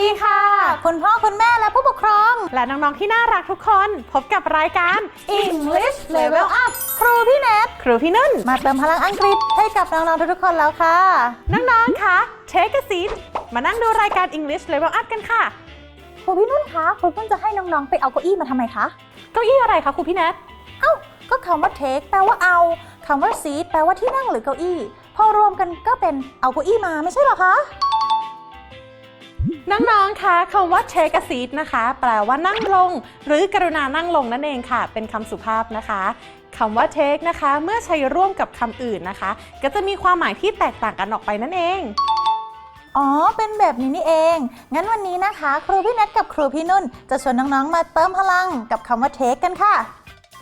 ดีค่ะ คุณพ่อคุณแม่และผู้ปกครอง และน้อง ๆ ที่น่ารักทุกคน พบกับรายการ English Level Up ครูพี่เนทครูพี่นุ่น มาเติมพลังอังกฤษให้กับน้อง ๆ ทุกๆคนแล้วค่ะ น้อง ๆ คะ Take a seat มานั่งดูรายการ English Level Up กันค่ะ ครูพี่นุ่นคะครูเพิ่งจะให้น้อง ๆ ไปเอาเก้าอี้มาทำไมคะ เก้าอี้อะไรคะครูพี่แนทเอ้า ก็คำว่า take แปลว่าเอาคำว่า seat แปลว่าที่นั่งหรือเก้าอี้ พอรวมกันก็เป็นเอาเก้าอี้มาไม่ใช่เหรอคะ น้องๆ คะคำว่า take a seat นะคะ แปลว่านั่งลง หรือกรุณานั่งลงนั่นเองค่ะ เป็นคำสุภาพนะคะคำว่า take นะคะ เมื่อใช้ร่วมกับคำอื่นนะคะ ก็จะมีความหมายที่แตกต่างกันออกไปนั่นเอง อ๋อ เป็นแบบนี้นี่เอง งั้นวันนี้นะคะ ครูพี่เนทกับครูพี่นุ่น จะชวนน้องๆ มาเติมพลังกับคำว่า take กันค่ะ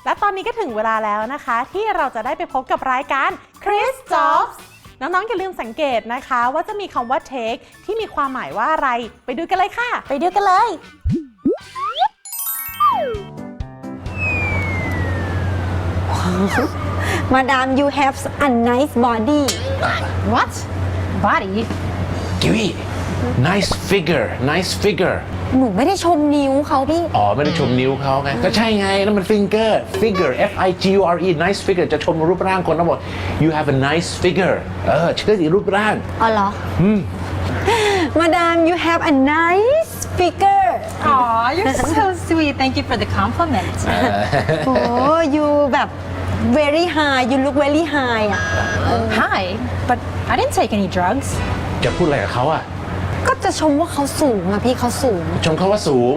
และตอนนี้ก็ถึงเวลาแล้วนะคะ ที่เราจะได้ไปพบกับรายการ Chris Jobs น้องๆอย่าลืมสังเกตนะคะ ว่าจะมีคำว่า take ที่มีความหมายว่าอะไร ไปดูกันเลยค่ะ ไปดูกันเลย Madam, you have a nice body. What? Body? กิวี nice figure nice figure หนูไม่ได้ชมนิ้วเขาพี่ อ๋อ ไม่ได้ชมนิ้วเขาไง ก็ใช่ไงนั่นมัน finger figure f i g u r e nice figure จะชมรูปร่างคนทั้งหมด you have a nice figure เออชื่อสีรูปร่าง อ๋อเหรอ Madam, you have a nice figure. Aw, you're so sweet. Thank you for the compliment. โอ้ you แบบ very high you look very high อะ Hi, but I didn't take any drugs. จะพูดอะไรกับเขาอะก็ จะชมว่าเขาสูงอะพี่เขาสูง ชมเขาว่าสูง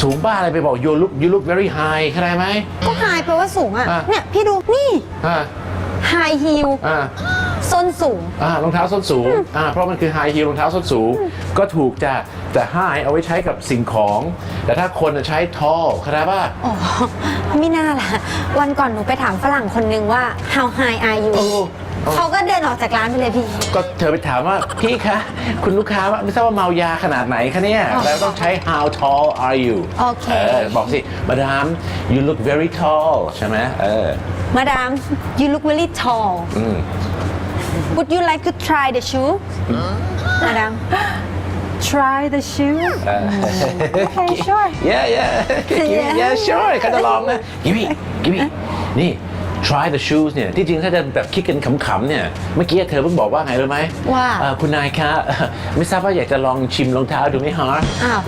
สูงบ้าอะไรไปบอก you look you look very high เข้าใจไหม ก็ high แปลว่าสูงอะอะ เนี่ยพี่ดูนี่อ่า high heel อ่าส้นสูง อ่ารองเท้าส้นสูงอ่าเพราะมันคือ high heel รองเท้าส้นสูง ก็ถูกจะแต่ high เอาไว้ใช้กับสิ่งของ แต่ถ้าคนน่ะใช้ tall เข้าใจป่ะอ๋อไม่น่าล่ะ วันก่อนหนูไปถามฝรั่งคนนึงว่า how high are you โอ้โอ้ เขาก็เดินออกจากร้านไปเลยพี่ ก็เธอไปถามว่าพี่คะ คุณลูกค้าว่าไม่ทราบว่าเมายาขนาดไหนคะเนี่ย แล้วต้องใช้ how tall are you โอเคบอกสิ madam you look very tall ใช่ไหมเออ Madam you look very tall อืม Would you like to try the shoe Madam Try the shoe? okay, sure. yeah yeah give me yeah sure เขาจะลองนะ give me give me นี่ try the shoes เนี่ยที่จริงถ้าจะแบบคิดกันขำๆเนี่ยเมื่อกี้เธอเพิ่งบอกว่าไงรู้ไหมว่า เอ่อคุณนายคะ ไม่ทราบว่าอยากจะลองชิมรองเท้าดูไหมฮะ อ้าว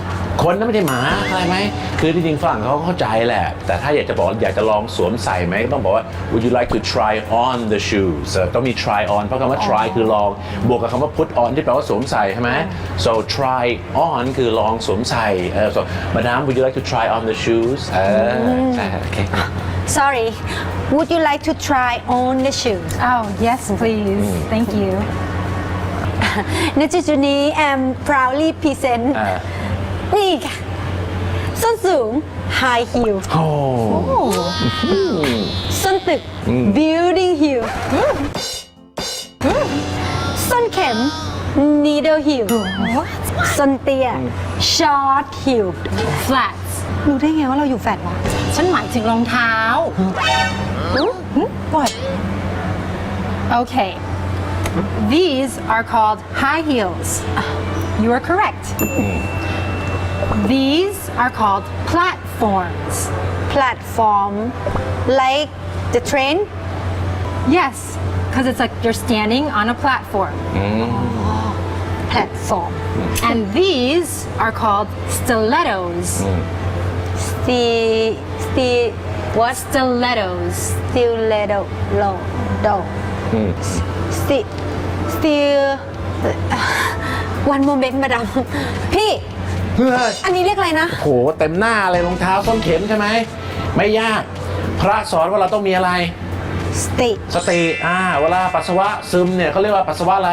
คนนั้นไม่ใช่หมาเข้าใจไหมคือที่จริงฝรั่งเขาก็เข้าใจแหละ แต่ถ้าอยากจะบอกอยากจะลองสวมใส่ไหมก็ต้องบอกว่า would you like to try on the shoes เออต้องมี try on เพราะคำว่า try คือลอง บวกกับคำว่า put on ที่แปลว่าสวมใส่ใช่ไหม so try on คือลองสวมใส่เออ so madam would you like to try on the shoes เออใช่โอเค Sorry Would you like to try on the shoes Oh, yes, please. Thank you. ในจุดๆนี้ am proudly present อ่า นี่ค่ะส้นสูง high heel โอ้ส้นตึก building heel ส้นเข็ม needle heel ส้นเตี้ย short heel Flats. รู้ได้ไงว่าเราอยู่แฟดวะฉันหมายถึงรองเท้า What? Okay. These are called high heels. You are correct. These are called platforms. Platform, like the train? Yes, because it's like you're standing on a platform. Mm. Platform. And these are called stilettos. Sti, sti, what? Stilettos. Stiletto, low, do. Hmm. Sti, still. One moment, madam. P. เมนต์มาดามพี่อันนี้เรียกอะไรนะ โหเต็มหน้าเลยรองเท้าส้นเข็มใช่ไหมไม่ยาก พระสอนว่าเราต้องมีอะไร sti สติอ่าเวลาปัสสาวะซึมเนี่ยเขาเรียกว่าปัสสาวะอะไร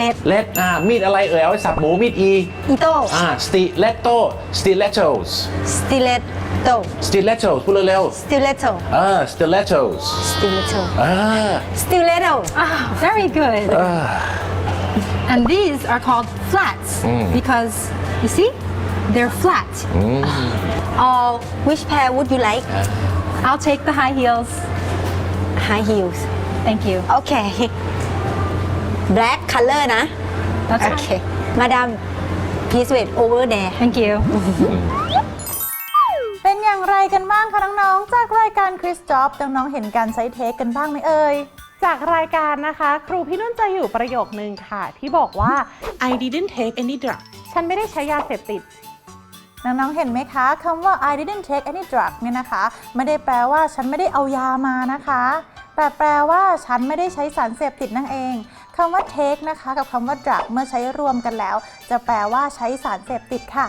let เล็ดอ่ามีดอะไรเอ่ยเอาไว้สับหมูมีดอีอีโต้อ่า stiletto stilettos stiletto stilettos พูดเร็ว stiletto ๆเออ stilettos stiletto เออ stiletto Ah, very good. And these are called flats because you see, they're flat. or which pair would you like I'll take the high heels. high heels Thank you. โอเค black color นะ That's โอ right. เคมาดาม He's wait over there Thank you. เป็นอย่างไรกันบ้างคะน้องๆ จากรายการคริสจ็อบน้องๆ เห็นการใช้เทคกันบ้างไหมเอ่ย จากรายการนะคะ ครูพี่นุ่นจะอยู่ประโยคนึงค่ะ ที่บอกว่า I didn't take any drug ฉันไม่ได้ใช้ยาเสพติด น้องๆ เห็นไหมคะคำว่า I didn't take any drug เนี่ยนะคะ ไม่ได้แปลว่าฉันไม่ได้เอายามานะคะ แต่แปลว่าฉันไม่ได้ใช้สารเสพติดนั่นเองคำว่า take นะคะ กับคำว่า drug เมื่อใช้รวมกันแล้ว จะแปลว่าใช้สารเสพติดค่ะ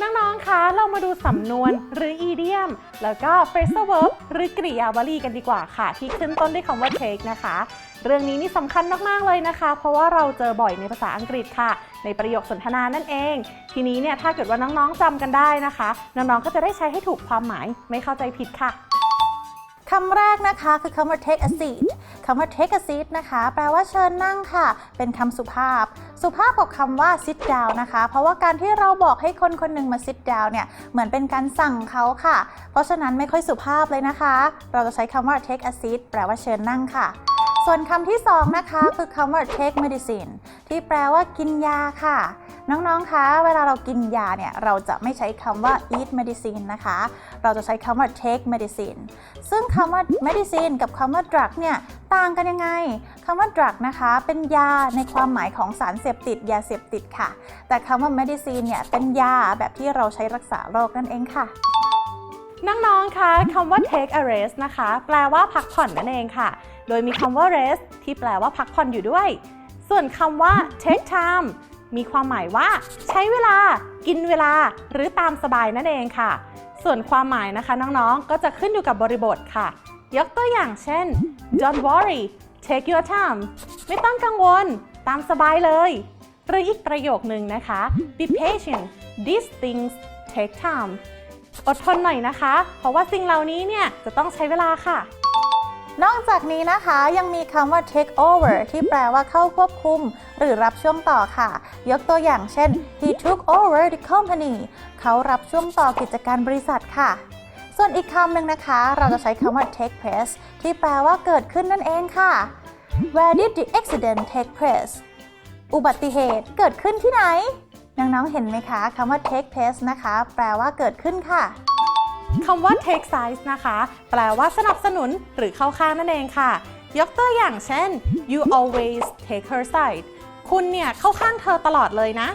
น้องๆ คะ เรามาดูสำนวนหรือ idiom แล้วก็ phrasal verb หรือกริยาวลีกันดีกว่าค่ะ ที่ขึ้นต้นด้วยคำว่า take นะคะ เรื่องนี้นี่สำคัญมาก ๆ เลยนะคะ เพราะว่าเราเจอบ่อยในภาษาอังกฤษค่ะ ในประโยคสนทนานั่นเอง ทีนี้เนี่ยถ้าเกิดว่าน้องๆจำกันได้นะคะ น้องๆก็จะได้ใช้ให้ถูกความหมายไม่เข้าใจผิดค่ะคำแรกนะคะคือคำว่า take a seat คำว่า take a seat นะคะ แปลว่าเชิญนั่งค่ะ เป็นคำสุภาพ สุภาพกับคำว่า sit down นะคะ เพราะว่าการที่เราบอกให้คนคนหนึ่งมา sit down เนี่ย เหมือนเป็นการสั่งเขาค่ะ เพราะฉะนั้นไม่ค่อยสุภาพเลยนะคะ เราจะใช้คำว่า take a seat แปลว่าเชิญนั่งค่ะ ส่วนคำที่สองนะคะคือคำว่า take medicine ที่แปลว่ากินยาค่ะ น้องๆ คะ เวลาเรากินยาเนี่ย เราจะไม่ใช้คำว่า eat medicine นะคะ เราจะใช้คำว่า take medicine ซึ่งคำว่า medicine กับคำว่า drug เนี่ย ต่างกันยังไงคำว่า drug นะคะ เป็นยาในความหมายของสารเสพติด ยาเสพติดค่ะ แต่คำว่า medicine เนี่ย เป็นยาแบบที่เราใช้รักษาโรคนั่นเองค่ะน้องๆ คะคำว่า take a rest นะคะ แปลว่าพักผ่อนนั่นเองค่ะ โดยมีคำว่า rest ที่แปลว่าพักผ่อนอยู่ด้วย ส่วนคำว่า take time มีความหมายว่า ใช้เวลา กินเวลา หรือตามสบายนั่นเองค่ะ ส่วนความหมายนะคะน้องๆ ก็จะขึ้นอยู่กับบริบทค่ะ ยกตัวอย่างเช่น don't worry take your time ไม่ต้องกังวล ตามสบายเลย หรืออีกประโยคนึงนะคะ be patient these things take time อดทนหน่อยนะคะ เพราะว่าสิ่งเหล่านี้เนี่ยจะต้องใช้เวลาค่ะ นอกจากนี้นะคะยังมีคำว่า take over ที่แปลว่าเข้าควบคุม หรือรับช่วงต่อค่ะ ยกตัวอย่างเช่น he took over the company เขารับช่วงต่อกิจการบริษัทค่ะ ส่วนอีกคำหนึ่งนะคะ เราจะใช้คำว่า take place ที่แปลว่าเกิดขึ้นนั่นเองค่ะ where did the accident take place อุบัติเหตุเกิดขึ้นที่ไหน น้องๆ เห็นไหมคะคำว่า take place นะคะ แปลว่าเกิดขึ้นค่ะ คำว่า take sides นะคะ แปลว่าสนับสนุนหรือเข้าข้างนั่นเองค่ะ ยกตัวอย่างเช่น you always take her side คุณเนี่ยเข้าข้างเธอตลอดเลยนะ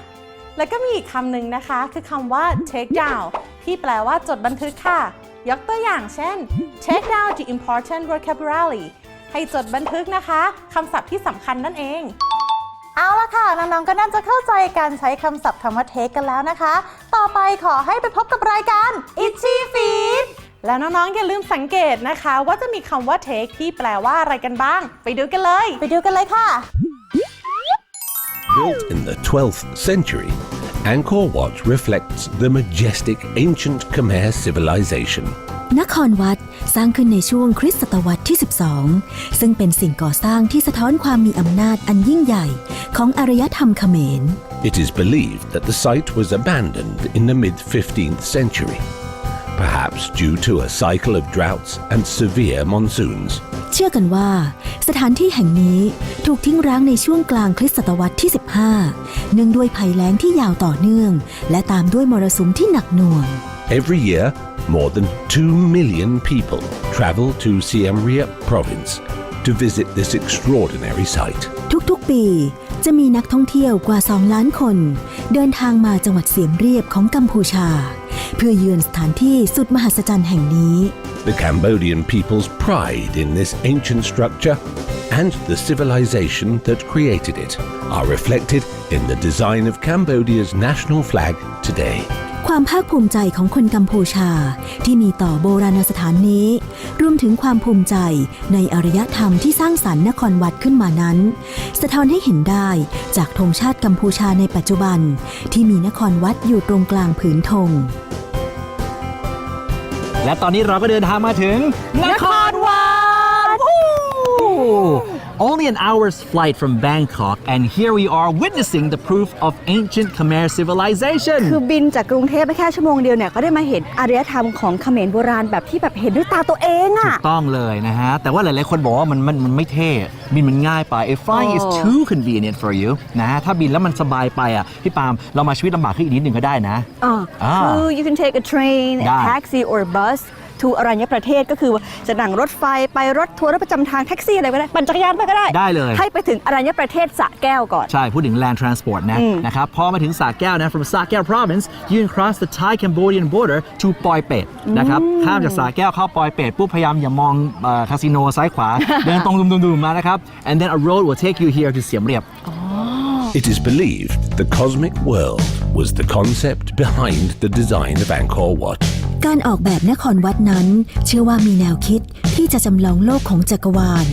แล้วก็มีอีกคำหนึ่งนะคะ คือคำว่า take down ที่แปลว่าจดบันทึกค่ะ ยกตัวอย่างเช่น take down the important vocabulary ให้จดบันทึกนะคะคำศัพท์ที่สำคัญนั่นเอง เอาละค่ะ น้องๆ ก็น่าจะเข้าใจการใช้คำศัพท์คำว่า take กันแล้วนะคะ ต่อไปขอให้ไปพบกับรายการ Itchy Feed แล้วน้องๆ อย่าลืมสังเกตนะคะ ว่าจะมีคำว่า take ที่แปลว่าอะไรกันบ้าง ไปดูกันเลย ไปดูกันเลยค่ะ Built in the 12th century, Angkor Wat reflects the majestic ancient Khmer civilization. นครวัดสร้างขึ้นในช่วงคริสตศตวรรษที่ 12 ซึ่งเป็นสิ่งก่อสร้างที่สะท้อนความมีอำนาจอันยิ่งใหญ่ของอารยธรรมเขมร It is believed that the site was abandoned in the mid 15th century, perhaps due to a cycle of droughts and severe monsoons. เชื่อกันว่า สถานที่แห่งนี้ถูกทิ้งร้างในช่วงกลางคริสตศตวรรษที่ 15 เนื่องด้วยภัยแล้งที่ยาวต่อเนื่อง และตามด้วยมรสุมที่หนักหน่วง Every year, more than 2 million people travel to Siem Reap province to visit this extraordinary site. ทุกๆ ปี จะมีนักท่องเที่ยวกว่า 2 ล้านคน เดินทางมาจังหวัดเสียมเรียบของกัมพูชา เพื่อเยือนสถานที่สุดมหัศจรรย์แห่งนี้ The Cambodian people's pride in this ancient structure and the civilization that created it are reflected in the design of Cambodia's national flag today. ความภาคภูมิใจของคนกัมพูชาที่มีต่อโบราณสถานนี้ รวมถึงความภูมิใจในอารยธรรมที่สร้างสรรค์นครวัดขึ้นมานั้น สะท้อนให้เห็นได้จากธงชาติกัมพูชาในปัจจุบัน ที่มีนครวัดอยู่ตรงกลางผืนธงและตอนนี้เราก็เดินทางมาถึง นครวัด only an hour's flight from Bangkok, and here we are witnessing the proof of ancient Khmer คือ civilization. บินจากกรุงเทพไปแค่ชั่วโมงเดียวเนี่ย ก็ได้มาเห็นอารยธรรมของเขมรโบราณแบบที่แบบเห็นด้วยตาตัวเองอะถูกต้องเลยนะฮะ แต่ว่าหลายๆ คนบอกว่ามันมันมันไม่เท่บินมันง่ายไป if flying is อ๋อ too convenient for you นะฮะถ้าบินแล้วมันสบายไปอะพี่ปาล์มเรามาชีวิตลำบากขึ้นอีกนิดหนึ่งก็ได้นะ อ่า อ่าคือ you can take a train ได้ a taxi or bus to อรัญญประเทศก็คือจะนั่งรถไฟไปรถทัวร์รถประจำทางแท็กซี่อะไรก็ได้ปั่นจักรยานไปก็ได้ ได้เลย ให้ไปถึงอรัญญประเทศสระแก้วก่อน ใช่ พูดถึง land transport นะอืมนะครับพอมาถึงสระแก้วนะ from สระแก้ว province you can cross the Thai Cambodian border to ปอยเป็ดนะครับข้ามจากสระแก้วเข้าปอยเป็ดปุ๊บพยายามอย่ามองคาสิโนซ้ายขวาเดินตรงดุมๆๆมานะครับ and then a road will take you here to เสียมเรียบ It is believed the cosmic world was the concept behind the design of Angkor Wat. การออกแบบนครวัดนั้น เชื่อว่ามีแนวคิดที่จะจำลองโลกของจักรวาล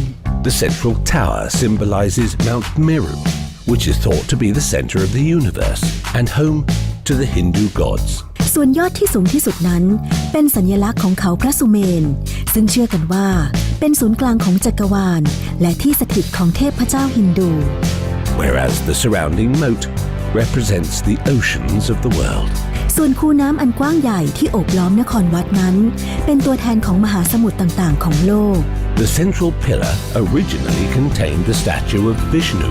The central tower symbolizes Mount Meru, which is thought to be the center of the universe and home to the Hindu gods. ส่วนยอดที่สูงที่สุดนั้น เป็นสัญลักษณ์ของเขาพระสุเมน ซึ่งเชื่อกันว่า เป็นศูนย์กลางของจักรวาล และที่สถิตของเทพเจ้าฮินดู whereas the surrounding moat represents the oceans of the world. ส่วนคูน้ำอันกว้างใหญ่ที่โอบล้อมนครวัดนั้น เป็นตัวแทนของมหาสมุทรต่างๆ ของโลก The central pillar originally contained the statue of Vishnu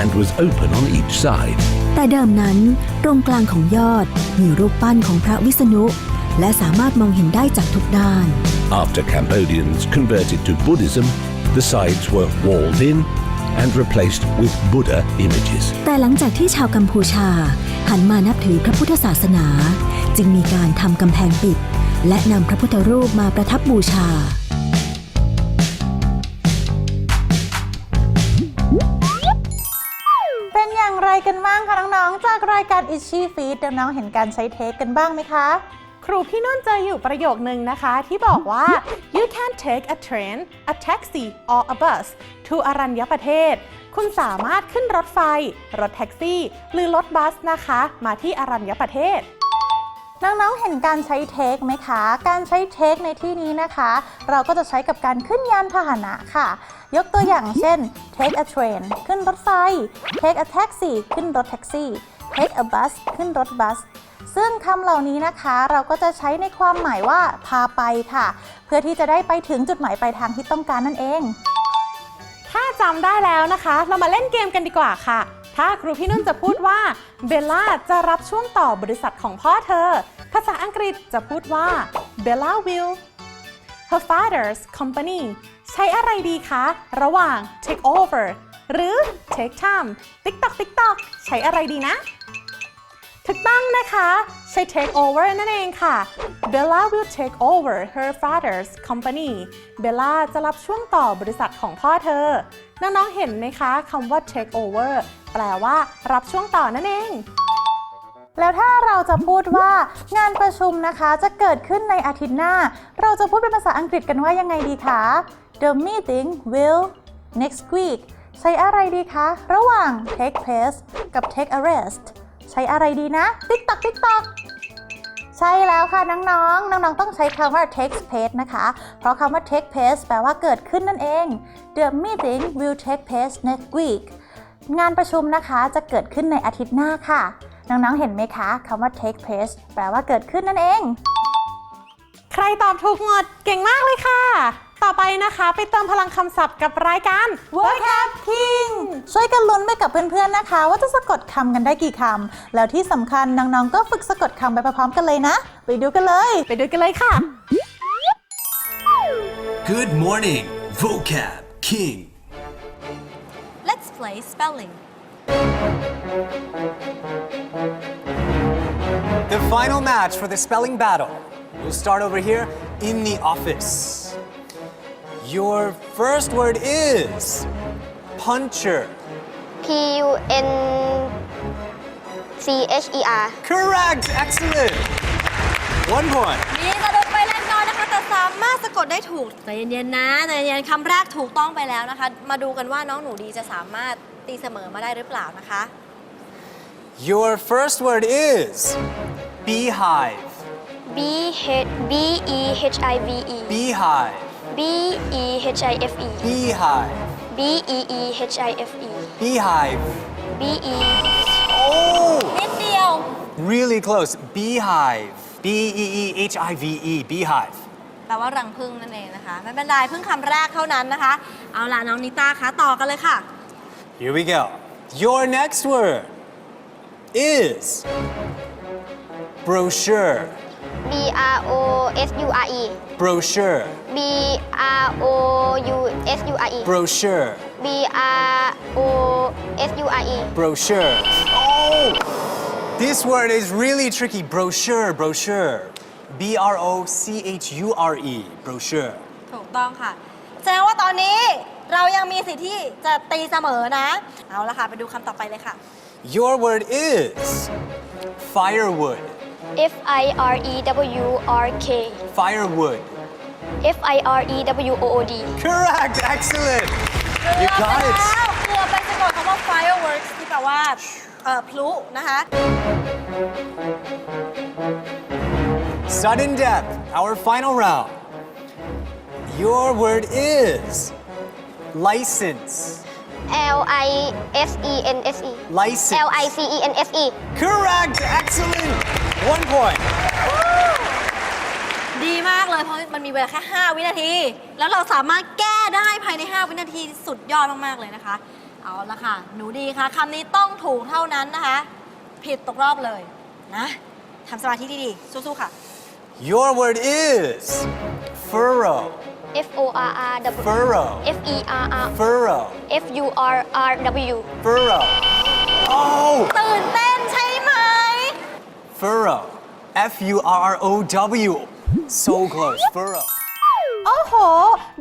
and was open on each side. แต่เดิมนั้น ตรงกลางของยอดมีรูปปั้นของพระวิษณุ และสามารถมองเห็นได้จากทุกด้าน After Cambodians converted to Buddhism, the sides were walled in and replaced with Buddha images. แต่หลังจากที่ชาวกัมพูชา หันมานับถือพระพุทธศาสนา จึงมีการทำกำแพงปิด และนำพระพุทธรูปมาประทับบูชา เป็นอย่างไรกันบ้างคะน้องๆ จากรายการ Itchy Feed น้องๆเห็นการใช้เทคกันบ้างไหมคะ ครูพี่นุ่นเจออยู่ประโยคนึงนะคะ ที่บอกว่า you can take a train a taxi or a bus to อรัญญประเทศ คุณสามารถขึ้นรถไฟ รถแท็กซี่ หรือรถบัสนะคะ มาที่อรัญญประเทศน้องๆ เห็นการใช้เทคไหมคะ การใช้เทคในที่นี้นะคะ เราก็จะใช้กับการขึ้นยานพาหนะค่ะ ยกตัวอย่างเช่น take a train ขึ้นรถไฟ take a taxi ขึ้นรถแท็กซี่ take a bus ขึ้นรถบัส ซึ่งคำเหล่านี้นะคะ เราก็จะใช้ในความหมายว่าพาไปค่ะ เพื่อที่จะได้ไปถึงจุดหมายปลายทางที่ต้องการนั่นเอง ถ้าจำได้แล้วนะคะ เรามาเล่นเกมกันดีกว่าค่ะ ถ้าครูพี่นุ่นจะพูดว่าเบลล่าจะรับช่วงต่อบริษัทของพ่อเธอ ภาษาอังกฤษจะพูดว่า Bella will her father's company ใช้อะไรดีคะ ระหว่าง take over หรือ take time TikTok TikTok ใช้อะไรดีนะ ถูกต้องนะคะใช้ take over นั่นเองค่ะ Bella will take over her father's company Bella จะรับช่วงต่อบริษัทของพ่อเธอ น้องๆเห็นไหมคะคำว่า take over แปลว่ารับช่วงต่อนั่นเอง แล้วถ้าเราจะพูดว่างานประชุมนะคะจะเกิดขึ้นในอาทิตย์หน้า เราจะพูดเป็นภาษาอังกฤษกันว่ายังไงดีคะ The meeting will next week ใช้อะไรดีคะ ระหว่าง take place กับ take a rest ใช้อะไรดีนะ TikTok TikTok ใช่แล้วค่ะน้องๆ น้องๆ ต้องใช้คำว่า take place นะคะ เพราะคำว่า take place แปลว่าเกิดขึ้นนั่นเอง The meeting will take place next week งานประชุมนะคะจะเกิดขึ้นในอาทิตย์หน้าค่ะ น้องๆ เห็นไหมคะคำว่า take place แปลว่าเกิดขึ้นนั่นเอง ใครตอบถูกหมด เก่งมากเลยค่ะ ต่อไปนะคะไปเติมพลังคำศัพท์กับรายการ Vocab King ช่วยกันลุ้นไปกับเพื่อนๆนะคะ ว่าจะสะกดคำกันได้กี่คำ แล้วที่สำคัญน้องๆก็ฝึกสะกดคำไปพร้อมๆกันเลยนะ ไปดูกันเลย ไปดูกันเลยค่ะ Good morning, Vocab King. Let's play spelling The final match for the spelling battle. We'll start over here in the office. Your first word is puncher. P U N C H E R Correct. Excellent. One point. นี่จะโดนไปเล่นน้อยนะคะ แต่สามารถสะกดได้ถูกใจเย็นๆนะใจเย็นๆคำแรกถูกต้องไปแล้วนะคะ มาดูกันว่าน้องหนูดีจะสามารถตีเสมอมาได้หรือเปล่านะคะ Your first word is beehive. B H B E H I V E Beehive. B E H I F E Beehive. B B E E H I F E Beehive. B E Oh, นิดเดียว really close. Beehive. B E E H I V E. Beehive. แปลว่ารังผึ้งนั่นเองนะคะ ไม่เป็นไรเพิ่งคำแรกเท่านั้นนะคะ เอาล่ะน้องนิต้าคะต่อกันเลยค่ะ Here we go. Your next word is brochure. B R O S U R E Brochure. B R O U S U R E Brochure. B R O S U R E Brochure. Oh! This word is really tricky. Brochure, brochure. B R O C H U R E. Brochure. ถูกต้องค่ะแสดงว่าตอนนี้เรายังมีสิทธิ์ที่จะตีเสมอนะ เอาละค่ะ ไปดูคำต่อไปเลยค่ะ Your word is firewood. F I R E W R K Firewood. F I R E W O O D Correct. Excellent. You got it. เกือบไปสะกดคำว่า fireworks ที่แปลว่าเอ่อพลุนะคะ Sudden death. Our final round. Your word is license. L I S E N S E License. L I C E N S E Correct. Excellent. One point. ดีมากเลยเพราะมันมีเวลาแค่ 5 วินาที แล้วเราสามารถแก้ได้ภายใน 5 วินาทีสุดยอดมาก ๆ เลยนะคะ เอาละค่ะ หนูดีค่ะคำนี้ต้องถูกเท่านั้นนะคะ ผิดตกรอบเลยนะทำสมาธิดีๆ สู้ๆ ค่ะ Your word is furrow. F O R R W Furrow. F E R R Furrow. F U R R W Furrow. Oh! ตื่นเต้นใช่ไหม Furrow. F U R R O W. So close. Furrow. โอ้โห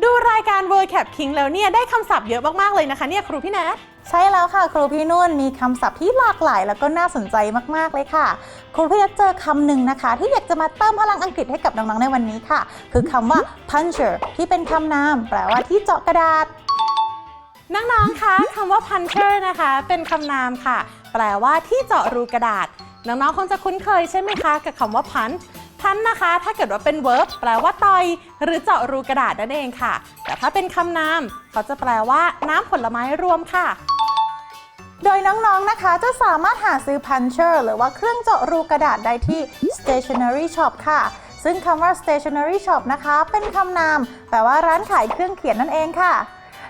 ดูรายการ World Cap King แล้วเนี่ย ได้คำศัพท์เยอะมาก ๆ เลยนะคะเนี่ยครูพี่แนท ใช่แล้วค่ะ ครูพี่นุ่นมีคำศัพท์ที่หลากหลาย แล้วก็น่าสนใจมาก ๆ เลยค่ะ ครูพี่นัทเจอคำหนึ่งนะคะ ที่อยากจะมาเติมพลังอังกฤษให้กับน้อง ๆ ในวันนี้ค่ะ คือคำว่า puncher ที่เป็นคำนาม แปลว่าที่เจาะกระดาษ น้อง ๆ คะคำว่า puncher นะคะ เป็นคำนามค่ะ แปลว่าที่เจาะรูกระดาษ น้องๆคงจะคุ้นเคยใช่ไหมคะ กับคำว่า punch punch นะคะ ถ้าเกิดว่าเป็น verb แปลว่าต่อย หรือเจาะรูกระดาษนั่นเองค่ะ แต่ถ้าเป็นคำนามเขาจะแปลว่า น้ำผลไม้รวมค่ะโดยน้องๆ นะคะ จะสามารถหาซื้อ puncher หรือว่าเครื่องเจาะรูกระดาษได้ที่ stationery shop ค่ะ ซึ่งคำว่า stationery shop นะคะ เป็นคำนาม แปลว่าร้านขายเครื่องเขียนนั่นเองค่ะ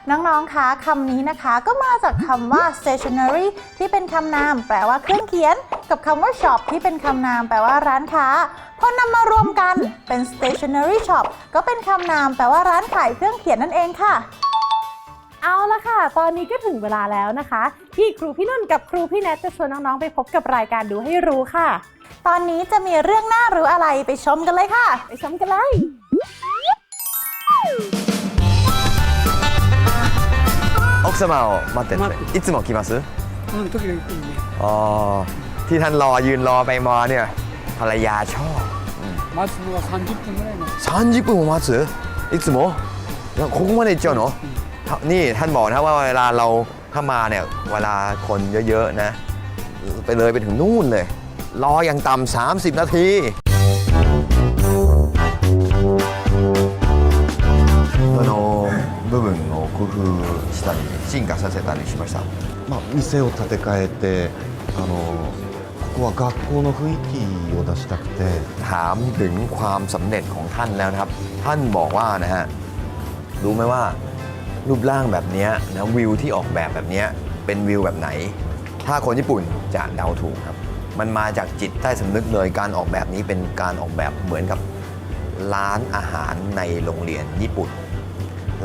น้องๆ คะคำนี้นะคะก็มาจากคำว่า stationery ที่เป็นคำนาม แปลว่าเครื่องเขียน กับคำว่า shop ที่เป็นคำนาม แปลว่าร้านค้าพอนำมารวมกันเป็น stationery shop ก็เป็นคำนาม แปลว่าร้านขายเครื่องเขียนนั่นเองค่ะ เอาละค่ะ ตอนนี้ก็ถึงเวลาแล้วนะคะ ที่ครูพี่นุ่นกับครูพี่แนทจะชวนน้องๆ ไปพบกับรายการดูให้รู้ค่ะ ตอนนี้จะมีเรื่องน่ารู้อะไรไปชมกันเลยค่ะ ไปชมกันเลย 奥様を待ってっていつも来ますうん、時々来るね。 อ๋อที่ท่านรอยืนรอไปมาเนี่ยภรรยาชอบ 待つのは30分ぐらいの。 30分も待ついつもいやここまで行っちゃうのたนี่ท่านบอกนะว่าเวลาเราถ้ามาเนี่ยเวลาคนเยอะๆนะ ไปเลยไปถึงนู่นเลย รออย่างต่ำ30 นาที りしましたまあ、店を建て替えてあのここは学校の雰囲気を出したくて ถามถึงความสำเร็จของท่านแล้วนะครับ ท่านบอกว่านะฮะ รู้ไหมว่ารูปร่างแบบเนี้ยนะวิวที่ออกแบบแบบเนี้ยเป็นวิวแบบไหน ถ้าคนญี่ปุ่นจะเดาถูกครับ มันมาจากจิตใต้สำนึกเลยการออกแบบนี้เป็นการออกแบบเหมือนกับร้านอาหารในโรงเรียนญี่ปุ่น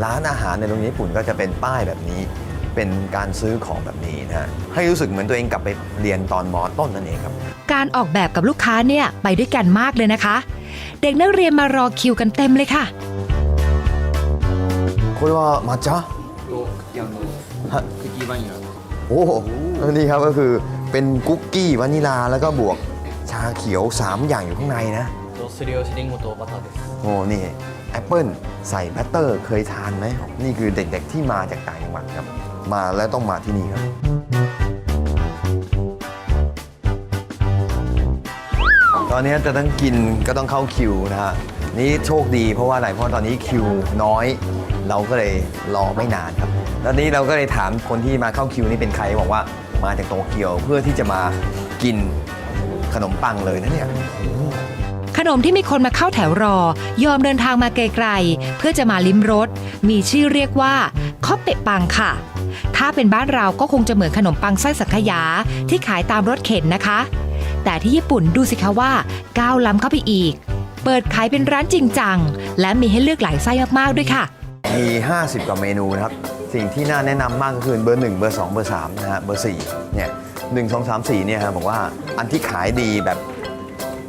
ร้านอาหารในโรงเรียนญี่ปุ่นก็จะเป็นป้ายแบบนี้ เป็นการซื้อของแบบนี้นะฮะให้รู้สึกเหมือนตัวเองกลับไปเรียนตอนมต้นนั่นเองครับ การออกแบบกับลูกค้าเนี่ยไปด้วยกันมากเลยนะคะ เด็กนักเรียนมารอคิวกันเต็มเลยค่ะ これは抹茶はโอ้โหนี่ครับก็คือเป็นคุกกี้วานิลาแล้วก็บวกชาเขียว 3 อย่างอยู่ข้างในนะ すりおしりんごとバターです โอ้นี่แอปเปิลใส่แพตเตอร์เคยทานไหม นี่คือเด็กๆที่มาจากต่างจังหวัดครับ มาแล้วต้องมาที่นี่ครับตอนนี้จะต้องกินก็ต้องเข้าคิวนะฮะนี่โชคดีเพราะว่าอะไรเพราะตอนนี้คิวน้อย เราก็เลยรอไม่นานครับแล้วนี้เราก็เลยถามคนที่มาเข้าคิวนี่เป็นใครบอกว่ามาจากโตเกียวเพื่อที่จะมากินขนมปังเลยนะเนี่ยขนมที่มีคนมาเข้าแถวรอ ยอมเดินทางมาไกลๆ เพื่อจะมาลิ้มรส มีชื่อเรียกว่าข้าวเป็ดปังค่ะ ถ้าเป็นบ้านเราก็คงจะเหมือนขนมปังไส้สังขยาที่ขายตามรถเข็นนะคะ แต่ที่ญี่ปุ่นดูสิคะว่าก้าวล้ำเข้าไปอีก เปิดขายเป็นร้านจริงจัง และมีให้เลือกหลายไส้มากๆด้วยค่ะ มี 50 กว่าเมนูนะครับ สิ่งที่น่าแนะนำมากก็คือเบอร์ 1 เบอร์ 2 เบอร์ 3 นะฮะ เบอร์ 4 เนี่ยหนึ่งสองสามสี่เนี่ยฮะบอกว่าอันที่ขายดีแบบ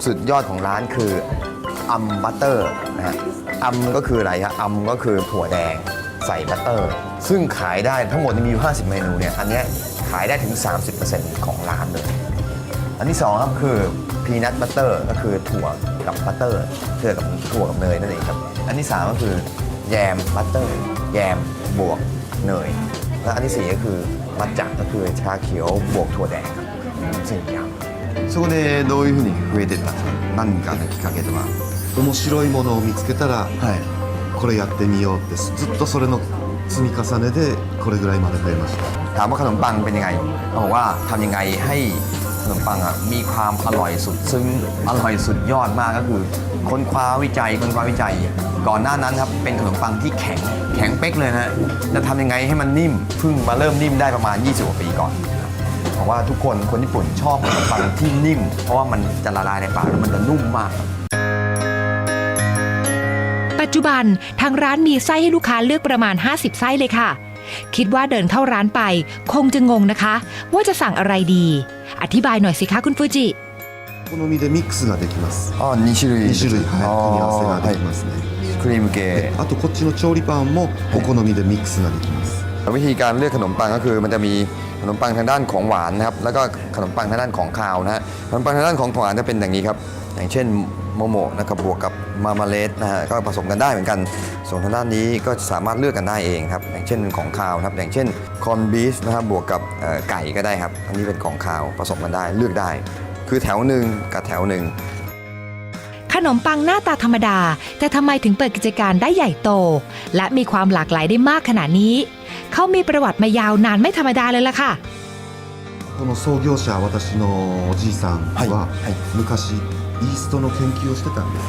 สุดยอดของร้านคืออัมบัตเตอร์นะฮะอัมก็คืออะไรฮะอัมก็คือถั่วแดง ใส่บัตเตอร์ ซึ่งขายได้ทั้งหมดมีอยู่ 50 เมนูเนี่ย อันเนี้ยขายได้ถึง 30%ของร้านเลย อันที่สองครับคือพีนัทบัตเตอร์ก็คือถั่วกับบัตเตอร์เชื่อกับถั่วกับเนยนั่นเองครับ อันที่สามก็คือแยมบัตเตอร์แยมบวกเนย และอันที่สี่ก็คือมัจจัก็คือชาเขียวบวกถั่วแดงครับสี่อย่าง そこでどういうふうに増えてったんですか何かのきっかけとか面白いものを見つけたら、 これやってみようってずっとそれの積み重ねでこれぐらいまで増えました ถามว่าขนมปังเป็นยังไงเขาบอกว่าทำยังไงให้ขนมปังอ่ะมีความอร่อยสุดซึ้งอร่อยสุดยอดมากก็คือค้นคว้าวิจัยค้นคว้าวิจัย ก่อนหน้านั้นครับเป็นขนมปังที่แข็งแข็งเป๊กเลยนะฮะจะทำยังไงให้มันนิ่มเพิ่งมาเริ่มนิ่มได้ประมาณ 20กว่าปีก่อนบอกว่าทุกคนคนญี่ปุ่นชอบขนมปังที่นิ่ม เพราะว่ามันจะละลายในปากแล้วมันจะนุ่มมาก ปั จจุบันทางร้านมีไส้ให้ลูกค้าเลือกประมาณ 50 ไส้เลยค่ะ คิดว่าเดินเข้าร้านไป คงจะงงนะคะ ว่าจะสั่งอะไรดี อธิบายหน่อยสิคะคุณฟูจิ お好みでミックスができますあ2種類2種類、はい、組み合わせができますね、クリーム系であとこっちの調理パンもお好みでミックスができます、 วิธีการเลือกขนมปังก็คือมันจะมีขนมปังทางด้านของหวานนะครับ แล้วก็ขนมปังทางด้านของคาวนะฮะขนมปังทางด้านของหวานจะเป็นอย่างนี้ครับ อย่างเช่น โมโมะนะครับบวกกับมามาเลสนะฮะก็ผสมกันได้เหมือนกัน ส่วนทางด้านนี้ก็สามารถเลือกกันได้เองครับ อย่างเช่นของคาวนะครับ อย่างเช่นคอนบีฟนะครับบวกกับเอ่อไก่ก็ได้ครับ อันนี้เป็นของคาวผสมกันได้เลือกได้ คือแถวหนึ่งกับแถวหนึ่ง ขนมปังหน้าตาธรรมดา แต่ทำไมถึงเปิดกิจการได้ใหญ่โต และมีความหลากหลายได้มากขนาดนี้ เขามีประวัติมายาวนานไม่ธรรมดาเลยล่ะค่ะ この創業者私のおじいさんは、昔 イーストの研究をしてたんです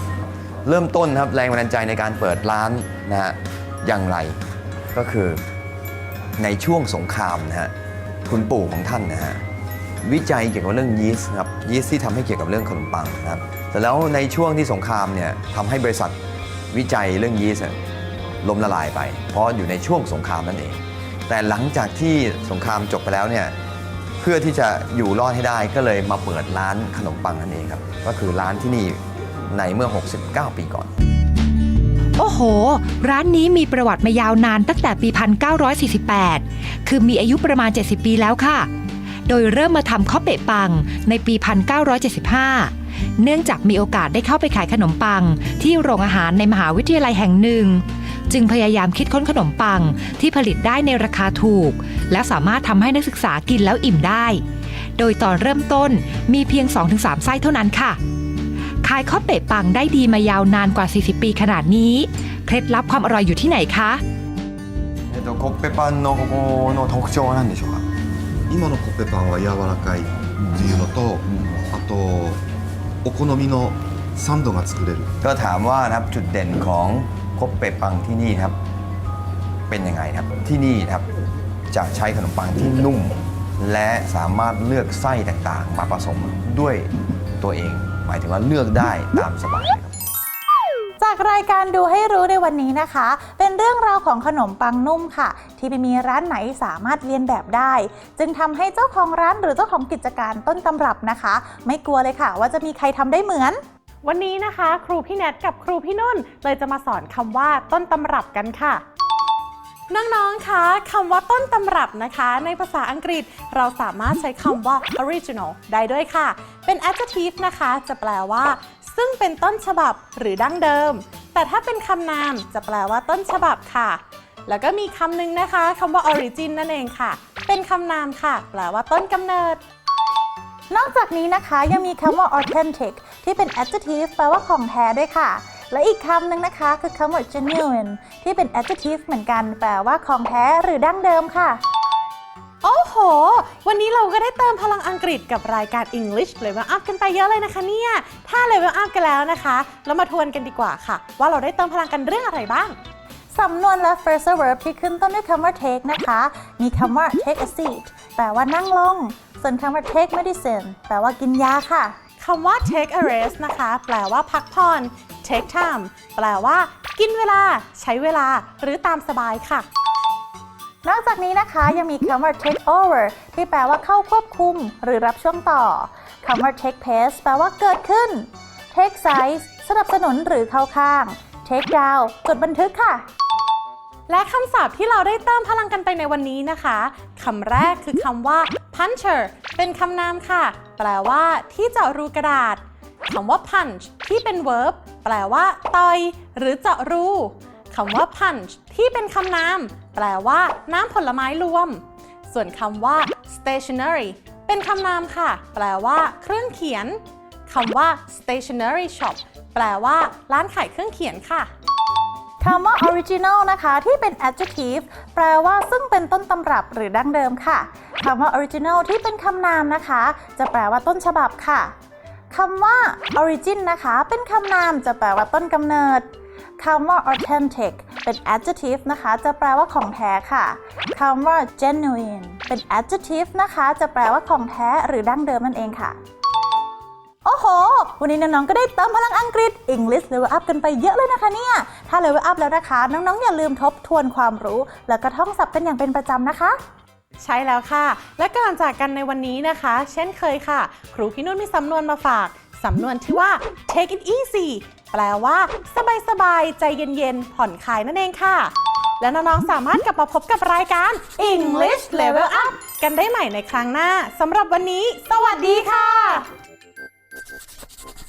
เริ่มต้นนะครับแรงบันดาลใจในการเปิดร้านนะฮะอย่างไรก็คือในช่วงสงครามนะฮะคุณปู่ของท่านนะฮะวิจัยเกี่ยวกับเรื่องยีสต์นะครับยีสต์ที่ทำให้เกี่ยวกับเรื่องขนมปังนะครับแต่แล้วในช่วงที่สงครามเนี่ยทำให้บริษัทวิจัยเรื่องยีสต์เนี่ยล้มละลายไป เพราะอยู่ในช่วงสงครามนั่นเอง แต่หลังจากที่สงครามจบไปแล้วเนี่ย เพื่อที่จะอยู่รอดให้ได้ก็เลยมาเปิดร้านขนมปังนั่นเองครับ ก็คือร้านที่นี่ในเมื่อ 69 ปีก่อน โอ้โห ร้านนี้มีประวัติมายาวนานตั้งแต่ปี 1948 คือมีอายุประมาณ 70 ปีแล้วค่ะ โดยเริ่มมาทำข้าวเปะปังในปี 1975 เนื่องจากมีโอกาสได้เข้าไปขายขนมปังที่โรงอาหารในมหาวิทยาลัยแห่งหนึ่ง จึงพยายามคิดค้นขนมปังที่ผลิตได้ในราคาถูก และสามารถทำให้นักศึกษากินแล้วอิ่มได้ โดยตอนเริ่มต้นมีเพียง 2-3 ไส้เท่านั้นค่ะ ขายข้าวเปะปังได้ดีมายาวนานกว่า 40 ปีขนาดนี้ เคล็ดลับความอร่อยอยู่ที่ไหนคะ えっと、コッペパンのここの特徴は何でしょうか今のコッペパンは柔らかいっていうのと、あとお好みのサンドが作れる ก็ถามว่านะครับจุดเด่นของค บเปปังที่นี่ครับ เป็นยังไงครับที่นี่ครับจะใช้ขนมปังที่นุ่ม และสามารถเลือกไส้ต่างๆ มาผสมด้วยตัวเอง หมายถึงว่าเลือกได้ตามสบายครับจากรายการดูให้รู้ในวันนี้นะคะ เป็นเรื่องราวของขนมปังนุ่มค่ะ ที่ไม่มีร้านไหนสามารถเรียนแบบได้ จึงทำให้เจ้าของร้านหรือเจ้าของกิจการต้นตำรับนะคะ ไม่กลัวเลยค่ะ ว่าจะมีใครทำได้เหมือน วันนี้นะคะ ครูพี่แนทกับครูพี่นุ่น เลยจะมาสอนคำว่าต้นตำรับกันค่ะ น้องๆ คะคำว่าต้นตำรับนะคะ ในภาษาอังกฤษเราสามารถใช้คำว่า original ได้ด้วยค่ะ เป็น adjective นะคะ จะแปลว่า ซึ่งเป็นต้นฉบับหรือดั้งเดิม แต่ถ้าเป็นคำนามจะแปลว่าต้นฉบับค่ะ แล้วก็มีคำหนึ่งนะคะคำว่า origin นั่นเองค่ะ เป็นคำนามค่ะ แปลว่าต้นกำเนิด นอกจากนี้นะคะยังมีคำว่า authentic ที่เป็น adjective แปลว่าของแท้ด้วยค่ะ และอีกคำหนึ่งนะคะคือคำว่า genuine ที่เป็น adjective เหมือนกัน แปลว่าของแท้หรือดั้งเดิมค่ะโอ้โห วันนี้เราก็ได้เติมพลังอังกฤษกับรายการ English Level Up กันไปเยอะเลยนะคะเนี่ย ถ้า Level Up กันแล้วนะคะ เรามาทวนกันดีกว่าค่ะ ว่าเราได้เติมพลังกันเรื่องอะไรบ้าง สำนวนและ phrasal verb ที่ขึ้นต้นด้วยคำว่า take นะคะ มีคำว่า take a seat แปลว่านั่งลง ส่วนคำว่า take medicine แปลว่ากินยาค่ะ คำว่า take a rest นะคะ แปลว่าพักผ่อน take time แปลว่า กินเวลา ใช้เวลา หรือตามสบายค่ะ นอกจากนี้นะคะยังมีคำว่า take over ที่แปลว่าเข้าควบคุม หรือรับช่วงต่อคำว่า take place แปลว่าเกิดขึ้น take size สนับสนุนหรือเข้าข้าง take down จดบันทึกค่ะ และคำศัพท์ที่เราได้เติมพลังกันไปในวันนี้นะคะคำแรกคือคำว่า puncher เป็นคำนามค่ะ แปลว่าที่เจาะรูกระดาษคำว่า punch ที่เป็น verb แปลว่าต่อย หรือเจาะรูคำว่า punch ที่เป็นคำนาม แปลว่า น้ำผลไม้รวม ส่วนคำว่า stationery เป็นคำนามค่ะ แปลว่า เครื่องเขียนคำว่า stationery shop แปลว่า ร้านขายเครื่องเขียนค่ะ คำว่า original นะคะที่เป็น adjective แปลว่าซึ่งเป็นต้นตำรับหรือดั้งเดิมค่ะคำว่า original ที่เป็นคำนามนะคะ จะแปลว่าต้นฉบับค่ะคำว่า origin นะคะ เป็นคำนามจะแปลว่าต้นกำเนิดคำว่า authentic เป็น adjective นะคะ จะแปลว่าของแท้ค่ะคำว่า genuine เป็น adjective นะคะ จะแปลว่าของแท้หรือดั้งเดิมนั่นเองค่ะ โอ้โห วันนี้น้องๆ ก็ได้เติมพลังอังกฤษ English Level Up กันไปเยอะเลยนะคะเนี่ย ถ้า Level Up แล้วนะคะ น้องๆ อย่าลืมทบทวนความรู้ แล้วก็ท่องศัพท์กันอย่างเป็นประจำนะคะ ใช่แล้วค่ะ และก่อนจากกันในวันนี้นะคะ เช่นเคยค่ะ ครูพี่นุ่นมีสำนวนมาฝาก สำนวนที่ว่า take it easy แปลว่า สบายๆ ใจเย็นๆ ผ่อนคลายนั่นเองค่ะ และน้องๆ สามารถกลับมาพบกับรายการ English Level Up กันได้ใหม่ในครั้งหน้าสำหรับวันนี้ สวัสดีค่ะ